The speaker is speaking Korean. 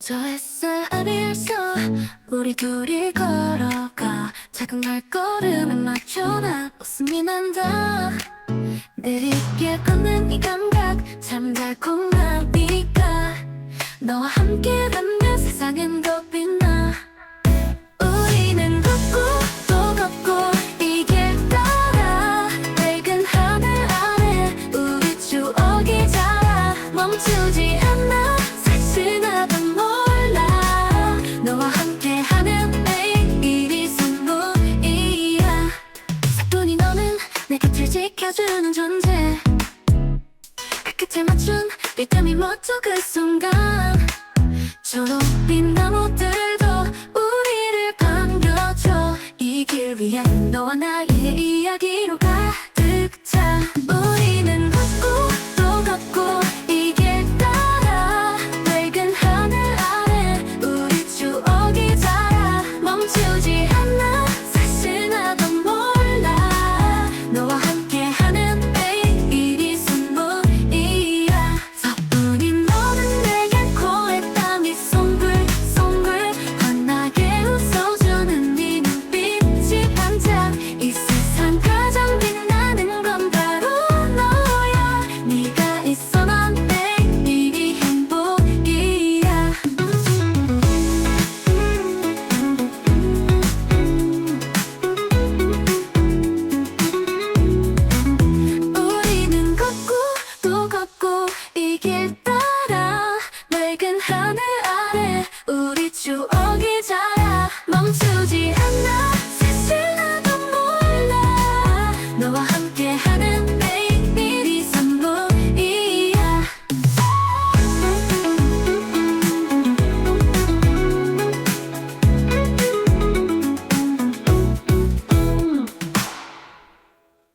저 햇살 아래에서 우리 둘이 걸어가 작은 발걸음에 맞춰 나 웃음이 난다. 느리게 걷는 이 감각 참 달콤하니까 너와 함께라면 세상은 더 빛나. 우리는 걷고 또 걷고 이길 따라 밝은 하늘 아래 우리 추억이 자라. 멈추지 않아 지켜주는 존재. 그 끝에 맞춘 리듬이 멋져 그 순간. 나무들도 멈추지 않아.